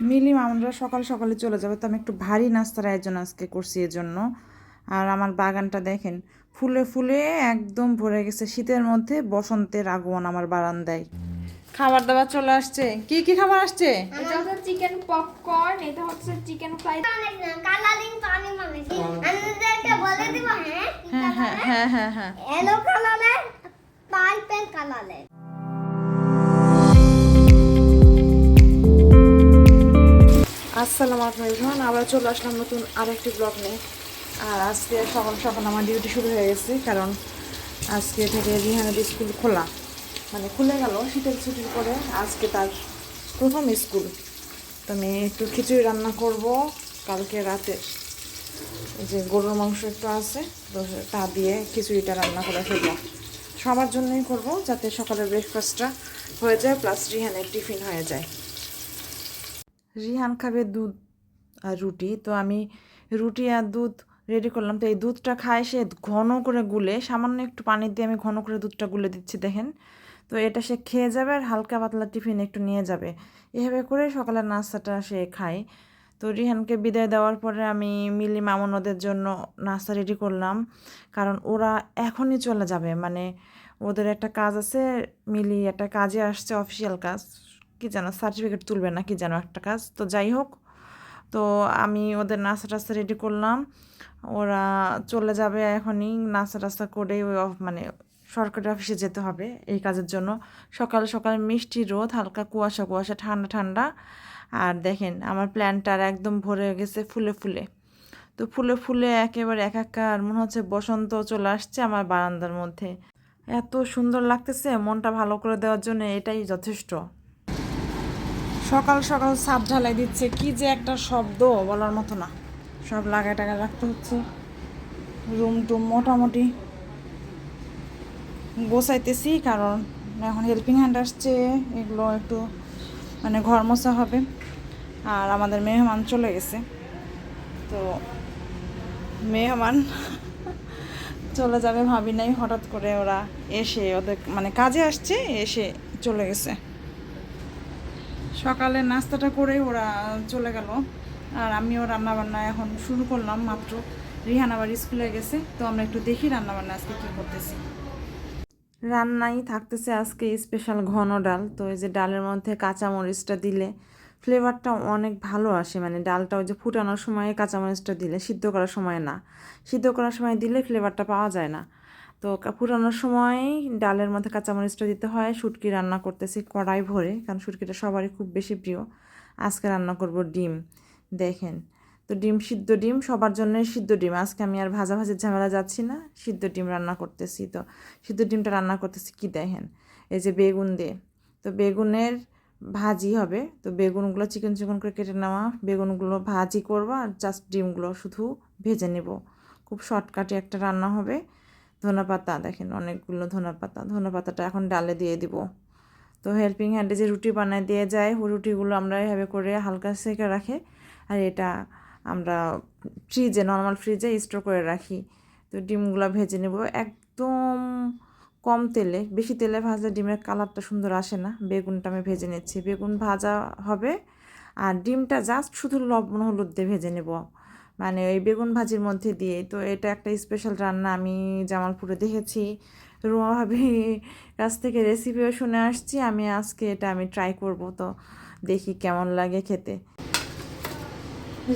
মিলি আমরা সকাল সকালে চলে যাবে তো আমি একটু ভারী নাস্তার আয়োজন আজকে করছি এর জন্য আর আমার বাগানটা দেখেন ফুলে ফুলে একদম ভরে গেছে। শীতের মধ্যে বসন্তের আগমন আমার বারান্দায়। খাবার দাবার চলে আসছে। কি কি খাবার আসছে? এটা হচ্ছে চিকেন পপকর্ন এটা হচ্ছে চিকেন ফ্রাই কালারিং পানি বানাইছি আপনাদেরকে বলে দিব হ্যাঁ? হ্যাঁ হ্যাঁ হ্যাঁ হ্যাঁ হ্যাঁ। এলো কালারের পার্পল কালারের আসসালামু আলাইকুম এভরিওয়ান আবার চলে আসলাম নতুন আরেকটি ব্লগ নিয়ে। আর আজকে সকাল সকাল আমার ডিউটি শুরু হয়ে গেছে, কারণ আজকে থেকে রিহানের স্কুল খোলা। মানে খুলে গেল, শীতের ছুটির পরে আজকে তার প্রথম স্কুল তো আমি একটু খিচুড়ি রান্না করব কালকে রাতে। যে গরুর মাংস একটু আছে, তো তা দিয়ে খিচুড়িটা রান্না করে ফেলব। সবার জন্যই করব, যাতে সকালের ব্রেকফাস্টটা হয়ে যায় প্লাস রিহানের টিফিন হয়ে যায়। রিহান খাবে দুধ আর রুটি, তো আমি রুটি আর দুধ রেডি করলাম। তো এই দুধটা খায় সে ঘন করে গুলে, সামান্য একটু পানি দিয়ে আমি ঘন করে দুধটা গুলে দিচ্ছি, দেখেন। তো এটা সে খেয়ে যাবে আর হালকা পাতলা টিফিন একটু নিয়ে যাবে। এভাবে করে সকালের নাস্তাটা সে খায়। তো রিহানকে বিদায় দেওয়ার পরে আমি মিলি মামুন ওদের জন্য নাস্তা রেডি করলাম। কারণ ওরা এখনই চলে যাবে মানে ওদের একটা কাজ আছে, মিলি একটা কাজে আসছে অফিসিয়াল কাজ। কি যেন সার্টিফিকেট তুলবে না কি যেন একটা কাজ। তো যাই হোক, তো আমি ওদের নাচা টাস্তা রেডি করলাম। ওরা চলে যাবে এখনই নাচা টাস্তা করে ওই মানে সরকারি অফিসে যেতে হবে এই কাজের জন্য। সকাল সকাল মিষ্টি রোদ, হালকা কুয়াশা কুয়াশা, ঠান্ডা ঠান্ডা। আর দেখেন আমার প্ল্যানটার একদম ভরে গেছে ফুলে ফুলে। তো ফুলে ফুলে একেবারে এক একাকার, মনে হচ্ছে বসন্ত চলে আসছে আমার বারান্দার মধ্যে। এত সুন্দর লাগতেছে মনটা ভালো করে দেওয়ার জন্য এটাই যথেষ্ট। সকাল সকাল সাপ ঢালাই দিচ্ছে। কি যে একটা শব্দ বলার মতো না। সব লাগায় টাগায় রাখতে হচ্ছে। রুম টুম মোটামুটি গোছাইতেছি, কারণ এখন হেল্পিং হ্যান্ড আসছে। এগুলো একটু মানে ঘর মোছা হবে। আর আমাদের মেহমান চলে গেছে। তো মেহমান চলে যাবে ভাবি নাই। হঠাৎ করে ওরা এসে ওদের মানে কাজে আসছে, এসে চলে গেছে। সকালে নাস্তাটা করে ওরা চলে গেল। আর আমিও রান্নাবান্না এখন শুরু করলাম মাত্র। রিহান আবার স্কুলে গেছে, তো আমরা একটু দেখি রান্নাবান্না আজকে কী করতেছি। রান্নাই থাকতেছে আজকে স্পেশাল ঘন ডাল। তো এই যে ডালের মধ্যে কাঁচামরিচটা দিলে ফ্লেভারটা অনেক ভালো আসে। মানে ডালটা ওই যে ফুটানোর সময় কাঁচামরিচটা দিলে, সিদ্ধ করার সময় না। সিদ্ধ করার সময় দিলে ফ্লেভারটা পাওয়া যায় না। তো ফুটানোর সময় ডালের মধ্যে কাঁচামরিচটা দিতে হয়। শুটকি রান্না করতেছি কড়াই ভরে, কারণ শুটকিটা সবারই খুব বেশি প্রিয়। আজকে রান্না করব ডিম। দেখেন, তো ডিম, সিদ্ধ ডিম, সবার জন্যই সিদ্ধ ডিম। আজকে আমি আর ভাজা ভাজির ঝামেলা যাচ্ছি না, সিদ্ধ ডিম রান্না করতেছি। তো সিদ্ধ ডিমটা রান্না করতেছি কি দেখেন, এই যে বেগুন দিয়ে। তো বেগুনের ভাজি হবে, তো বেগুনগুলো চিকন চিকন করে কেটে নেওয়া। বেগুনগুলো ভাজি করব আর জাস্ট ডিমগুলো শুধু ভেজে নেব। খুব শর্টকাটে একটা রান্না হবে। ধনে পাতা দেখেন অনেকগুলো ধনে পাতা ধনে পাতাটা এখন ডালে দিয়ে দিব। তো হেল্পিং হ্যান্ডে যে রুটি বানায় দিয়ে যায় রুটিগুলো আমরা এভাবে করে হালকা সেকে রাখে। আর এটা আমরা ফ্রিজে নর্মাল ফ্রিজে স্টোর করে রাখি। তো ডিমগুলো ভেজে নেব। একদম কম তেলে, বেশি তেলে ভাজলে ডিমের কালারটা সুন্দর আসে না। বেগুনটা আমি ভেজে নিচ্ছি। বেগুন ভাজা হবে। আর ডিমটা জাস্ট শুধু লবণ, হলুদ দিয়ে ভেজে নেব। মানে ওই বেগুন ভাজির মধ্যে দিয়ে। তো এটা একটা স্পেশাল রান্না, আমি জামালপুরে দেখেছি। রুমা ভাবি কাছ থেকে রেসিপিও শুনে আসছি, আমি আজকে এটা আমি ট্রাই করব। তো দেখি কেমন লাগে খেতে।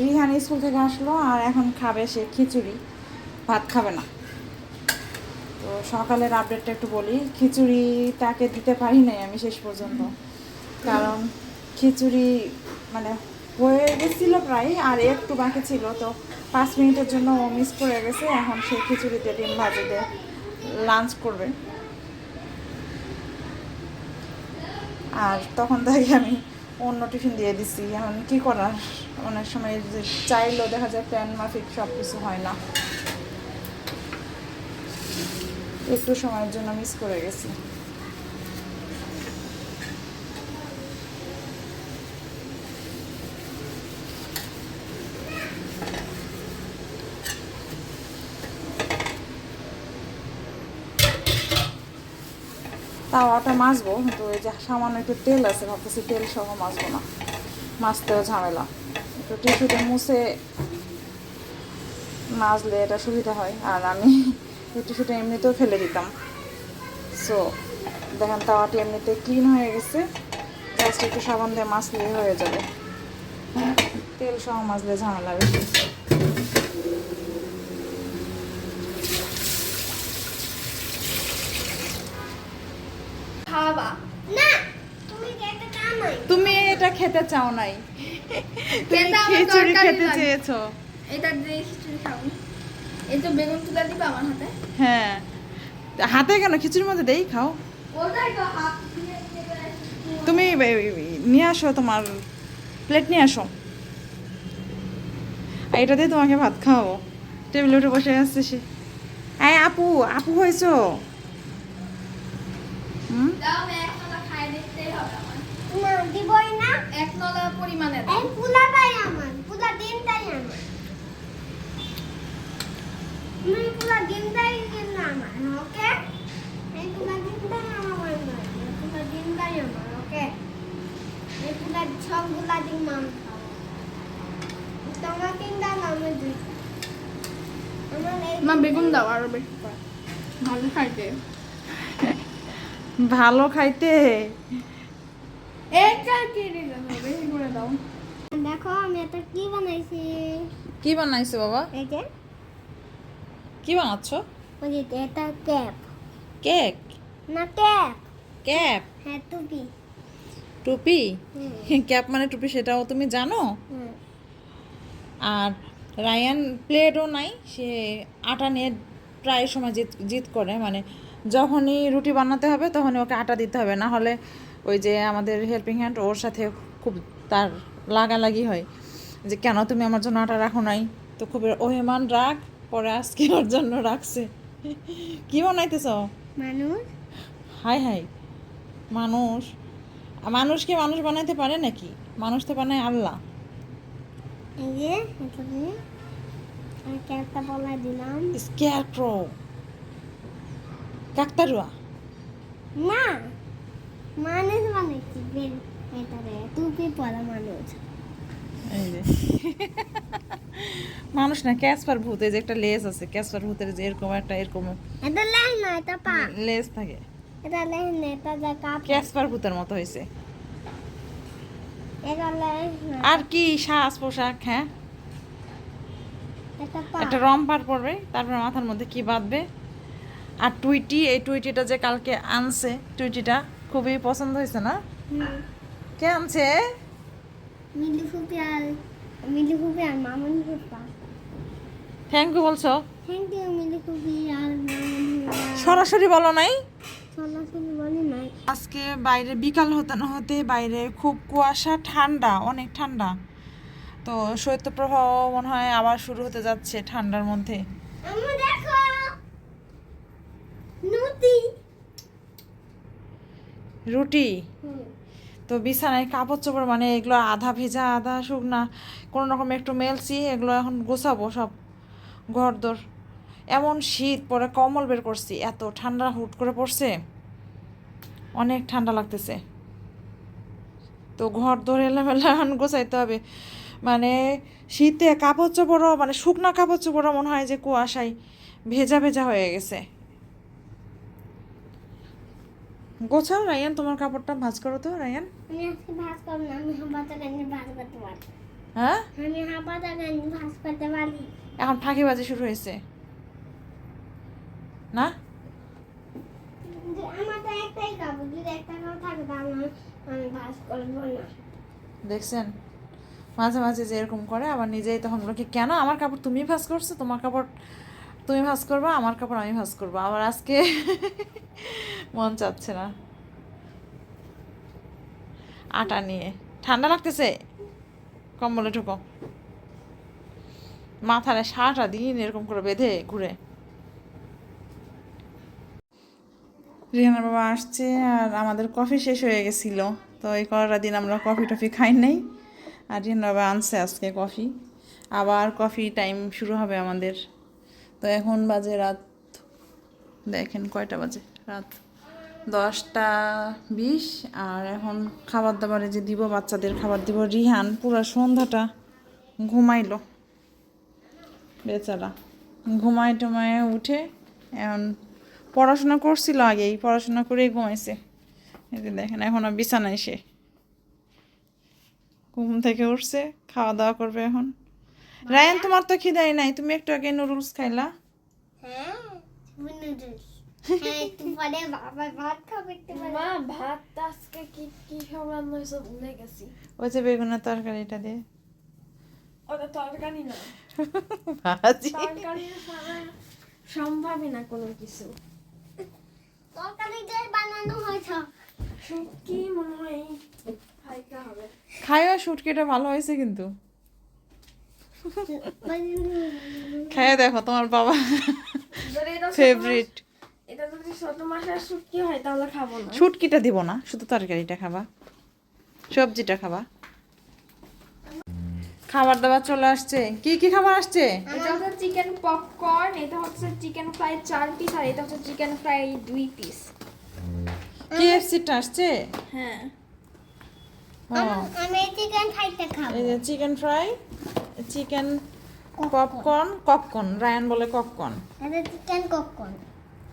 রিহান স্কুল থেকে আসলো আর এখন খাবে সে খিচুড়ি। ভাত খাবে না। তো সকালের আপডেটটা একটু বলি। খিচুড়ি তাকে দিতে পারি নাই আমি শেষ পর্যন্ত। কারণ খিচুড়ি মানে হয়ে গেছিল প্রায়, আর একটু বাকি ছিল। তো পাঁচ মিনিটের জন্য ও মিস করে গেছে, এখন সে খিচুড়িতে ডিম ভাজি দিয়ে লাঞ্চ করবে। আর তখন থেকে আমি অন্য টিফিন দিয়ে দিছি। এখন কি করার? অনেক সময় যে চাইলেও দেখা যায় প্ল্যান মাফিক সব কিছু হয় না। একটু সময়ের জন্য মিস করে গেছি। তাওয়াটা মাছবো, কিন্তু ওই যে সামান্য একটু তেল আছে, ভাবতেছি তেল সহ মাছবো না। মাজতেও ঝামেলা। একটু টিস্যুতে মুছে মাজলে এটা সুবিধা হয়, আর আমি এই টিস্যুটা এমনিতেও ফেলে দিতাম। সো দেখেন তাওয়াটি এমনিতে ক্লিন হয়ে গেছে জাস্ট একটু সাবান দিয়ে মাজলে হয়ে যাবে। তেল সহ মাজলে ঝামেলা বেশি খাওয়াবা না তুমি এটা টানাই তুমি এটা খেতে চাও নাই। তুমি খিচুড়ি খেতে। চেয়েছো। এটা দিয়ে খিচুড়ি খাব। এই তো বেগুন তুলে দিবা আমার হাতে? হ্যাঁ। হাতে কেন? খিচুড়ির মধ্যে দেই খাও। তুমি নিয়ে আসো তোমার প্লেট নিয়ে আসো। আর এটা দিয়ে তোমাকে ভাত খাওয়াবো। টেবিলে উঠে বসে আসছে সে। হ্যাঁ আপু আপু হয়েছো হুম দাও আমি এক নলা খাই দেখতেই হবে আমার না দিবই না এক নলা পরিমাণে এই পুলাটাই আমার পুলা ডিমটাই আমার। তুমি পুলা ডিমটাই কিন্তু আমার ওকে? এই পুলা ডিমটাই আমার পুলা ডিমটাই আমার ওকে? এই পুলা সবগুলা আমি খাব। তোমার তিনটা আমার এই মা বেগুন দাও আরও বেশি ভালো খাইতে। ভালো খাইতে? একটা কেটে দাও বেশি করে দাও। দেখো আমি এটা কি বানাইছি? কি বানাইছো বাবা? এই যে। কি বানাচ্ছো? ওই যে এটা ক্যাপ। কেক? না ক্যাপ। ক্যাপ? হ্যাঁ টুপি। টুপি? ক্যাপ মানে টুপি সেটাও তুমি জানো? আর রায়ান প্লেটও নাই সে আটা নিয়ে প্রায় সময় জিত জিত করে। মানে যখনই রুটি বানাতে হবে তখনই ওকে আটা দিতে হবে। না হলে ওই যে আমাদের হেল্পিং হ্যান্ড ওর সাথে খুব তার লাগালাগি হয় যে কেন তুমি আমার জন্য আটা রাখো নাই? তো খুব অভিমান রাগ পরে আজকে ওর জন্য রাখছে। কি বানাইতেছ? মানুষ। Hi hi. মানুষ। মানুষকে মানুষ বানাইতে পারে নাকি? মানুষ তো বানায় আল্লাহ। স্কেয়ারক্রো কাকতারুয়া। না। মানুষ বানাইছি বেল এটারে টুপি পরা মানুষ। মানুষ না ক্যাসপার ভূত এই যে একটা লেজ আছে ক্যাসপার ভূতের যে এরকম একটা এরকম এটা লেহেঙ্গা এটা পা। লেজ থাকে। এটা লেহেঙ্গা এটা যা কাপ। ক্যাসপার ভূতের মতো হয়েছে। এটা লেহেঙ্গা আর কি সাজ পোশাক হ্যাঁ? এটা পা। একটা রম্পার পরবে তারপর মাথার মধ্যে কি বাঁধবে? আর টুইটি এই টুইটিটা যে কালকে আনছে টুইটিটা খুবই পছন্দ হয়েছে না। কে আনছে? মিলি ফুপি আর মিলি ফুপি আর মামুনি ফুপা। থ্যাংক ইউ বলছো? থ্যাংক ইউ মিলি ফুপি আর সরাসরি বলো নাই? সরাসরি বলি নাই। আজকে বাইরে বিকাল হতে না হতে বাইরে খুব কুয়াশা ঠান্ডা অনেক ঠান্ডা। তো শৈত্যপ্রবাহ মনে হয় আবার শুরু হতে যাচ্ছে ঠান্ডার মধ্যে। দেখো! নদী। রুটি? তো বিছানায় কাপড় চোপড় মানে এগুলো আধা ভেজা, আধা শুকনা, কোনো রকম একটু মেলছি, এগুলো এখন গোছাবো সব ঘর দোর এমন শীত পরে কম্বল বের করছি, এত ঠান্ডা হুট করে পড়ছে, অনেক ঠান্ডা লাগতেছে। তো ঘর দোর এলামেলা এখন গোছাইতে হবে। মানে শীতে কাপড় চোপড়ও মানে শুকনা কাপড় চোপড়ও মনে হয় যে কুয়াশায় ভেজা ভেজা হয়ে গেছে। গোছাও রায়ান তোমার কাপড়টা ভাঁজ করো তো রায়ান। আমি আজকে ভাজ করব না আমি হাবাতা গানি ভাজ করতে পারি হ্যাঁ? আমি হাবাতা গানি ভাজ করতে পারি। এখন ফাঁকিবাজি শুরু হয়েছে। না? আমার তো একটাই কাপড় যদি একটা কাপড় থাকে তাহলে আমি আমি ভাজ না। দেখছেন? মাঝে মাঝে যে এরকম করে আবার নিজেই তখন বলো কেন আমার কাপড় তুমি ভাঁজ করছ? তোমার কাপড় তুমি ভাজ করবা, আমার কাপড় আমি ভাজ করব। আবার আজকে মন চাচ্ছে না। আটা নিয়ে। ঠান্ডা লাগতেছে? কম্বলে ঢুকো। মাথায় সারাটা দিন এরকম করে বেঁধে ঘুরে। রিহানার বাবা আসছে আর আমাদের কফি শেষ হয়ে গেছিল। তো এই করাটা দিন আমরা কফি টফি খাই নাই। আর রিহানার বাবা আনছে আজকে কফি আবার কফি টাইম শুরু হবে আমাদের। তো এখন বাজে রাত, দেখেন কয়টা বাজে? রাত দশটা বিশ, আর এখন খাবার দাবারে যে দিব, বাচ্চাদের খাবার দিব, রিহান পুরো সন্ধ্যাটা ঘুমাইলো। বেচারা ঘুমায় টুমায় উঠে এখন পড়াশোনা করছিল আগেই, পড়াশোনা করেই ঘুমাইছে। এই যে দেখেন, এখন বিছানায় সে। ঘুম থেকে উঠছে খাওয়া দাওয়া করবে এখন। রায়ান তোমার তো খিদাই নাই। তুমি একটু আগে নুডলস খাইলা। হ্যাঁ নুডলস হ্যাঁ একটু পরে বাবা ভাত খাবে একটু পরে। মা ভাত আজকে কি কি সব রান্না হয়েছে ভুলে গেছি। ওই যে বেগুনের তরকারিটা দিয়ে ওটা তরকারি না। ভাজি। তরকারি সম্ভবই না কোনো কিছু। তরকারি দিয়ে বানানো হয়েছে। শুটকি মনে হয় খাইতে হবে। খাইও শুটকিটা ভালো হয়েছে কিন্তু। খাইয়ে দেখো তোমার বাবা ফেভারিট মাছ- এটা যদি ছোট মাছের শুটকি হয় তাহলে খাব না। শুটকিটা দিব না শুধু তরকারিটা খাবা। সবজিটা খাবা। খাবার দাবার চলে আসছে। কি কি খাবার আসছে? এটা হচ্ছে চিকেন পপকর্ন এটা হচ্ছে চিকেন ফ্রাই চার পিস আর এটা হচ্ছে চিকেন ফ্রাই দুই পিস কেএফসিটা আসছে? হ্যাঁ। আমি চিকেন খাইতে খাব। এই চিকেন ফ্রাই চিকেন পপকর্ন কপকর্ন রায়ান বলে কপকর্ন এটা চিকেন কখন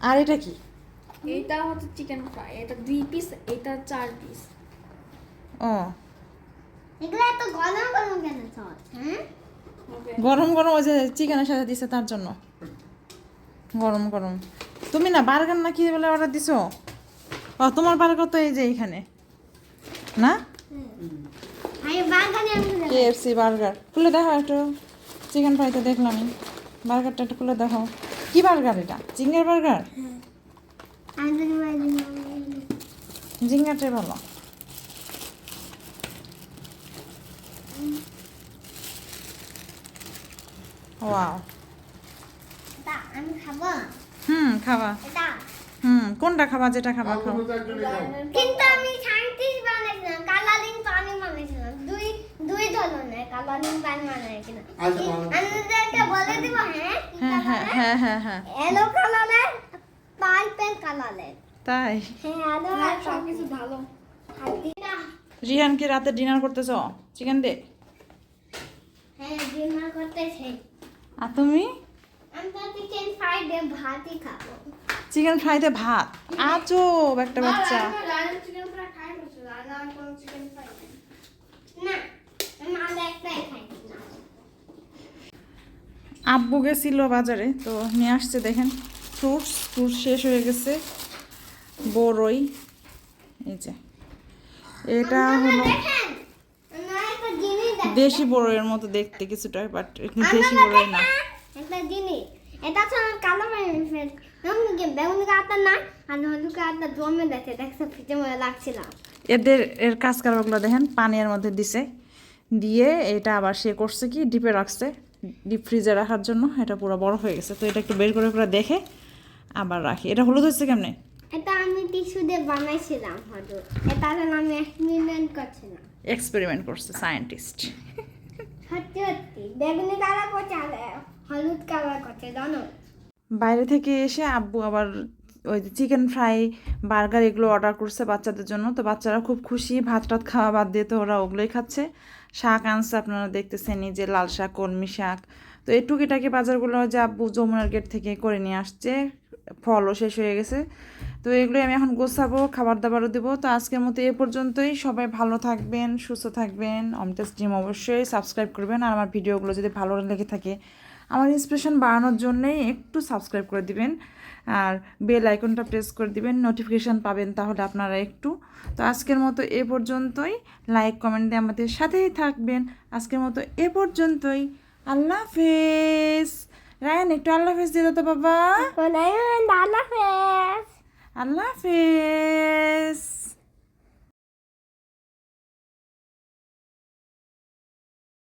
আর এটা কি? এটা হচ্ছে চিকেন ফ্রাই এটা দুই পিস এটা চার পিস ও। এগুলো এত গরম গরম কেন সস হ্যাঁ? গরম গরম ওই যে চিকেনের সাথে দিছে তার জন্য। গরম গরম। তুমি না বার্গার না কি বলে অর্ডার দিছো? ও তোমার বার্গার তো এই যে এখানে না? কেএফসি বার্গার খুলে দেখো একটু। চিকেন ফ্রাইতে দেখলাম বার্গারটা একটু খুলে দেখো কি বার্গার এটা? Zinger burger? আমি যদি বাড়ি জিঙ্গারটাই ভালো। ওয়াও আমি খাব। হুম খাবা। এটা হুম কোনটা খাবা যেটা খাবা খাও। কিন্তু আমি সাইন্টিস্ট বানাইছিলাম কালারিং পানি বানাইছিলাম। দুই দুই ধরনের কালারিং পানি বানাইছিলাম আচ্ছা। বলে দিব হ্যাঁ হ্যাঁ হ্যাঁ? হ্যাঁ হ্যাঁ হ্যাঁ। এলো কালারের পাইপের কালারের তাই? হ্যাঁ আলো হ্যাঁ সব কিছু ভালো। রিহান কি রাতে ডিনার করতেছ? চিকেন দে। হ্যাঁ ডিনার করতেছে। আর তুমি? আমি তো চিকেন ফ্রাই ভাতই খাব। চিকেন ফ্রাইতে ভাত। আজো একটা বাচ্চা। আব্বু গেছিল বাজারে তো নিয়ে আসছে দেখেন। ফ্রুটস ফ্রুটস শেষ হয়ে গেছে। বড়ই এই যে। এটা হলো দেশি বড়ইয়ের মতো দেখতে কিছুটা বাট দেশি বড়ই না। একটা জিনিস এটা কালো ফেল বেগুন কাটা না আর হলুদ কাটা জমে দেখে দেখছে ফিটে মনে লাগছিল এদের এর কাজ কারবারগুলো দেখেন পানির মধ্যে দিছে। দিয়ে এটা আবার সে করছে কি ডিপে রাখছে। ডিপ ফ্রিজে রাখার জন্য এটা পুরো বড় হয়ে গেছে। তো এটা একটু বের করে করে দেখে আবার রাখি। এটা হলুদ হচ্ছে কেমনে? এটা আমি টিস্যু দিয়ে বানাইছিলাম হলুদ। এটা আমি এক্সপেরিমেন্ট করছিলাম। এক্সপেরিমেন্ট করছে সায়েন্টিস্ট সত্যি সত্যি। বেগুনি কালার করছে হলুদ কালার করছে জানো? বাইরে থেকে এসে আব্বু আবার ওই যে চিকেন ফ্রাই বার্গার এগুলো অর্ডার করছে বাচ্চাদের জন্য। তো বাচ্চারা খুব খুশি ভাত টাত খাওয়া বাদ দিয়ে তো ওরা ওগুলোই খাচ্ছে। শাক আনছে আপনারা দেখতেছেন যে লাল শাক, কলমি শাক। তো এই টুকিটাকি বাজারগুলো যে আব্বু যমুনার গেট থেকে করে নিয়ে আসছে, ফলও শেষ হয়ে গেছে। তো এগুলোই আমি এখন গোছাবো খাবার দাবারও দেবো। তো আজকের মতো এ পর্যন্তই। সবাই ভালো থাকবেন, সুস্থ থাকবেন। অমিতাস ডিম অবশ্যই সাবস্ক্রাইব করবেন। আর আমার ভিডিওগুলো যদি ভালো লেগে থাকে আমার ইন্সপিরেশন বাড়ানোর জন্যই একটু সাবস্ক্রাইব করে দিবেন। আর বেল আইকনটা প্রেস করে দিবেন নোটিফিকেশান পাবেন তাহলে আপনারা একটু। তো আজকের মতো এ পর্যন্তই। লাইক কমেন্ট দিয়ে আমাদের সাথেই থাকবেন। আজকের মতো এ পর্যন্তই। আল্লাহ হাফেজ। রায়ন একটু আল্লাহ হাফেজ দিয়ে দাও তো বাবা। আল্লাহ হাফেজ। আল্লাহ হাফেজ।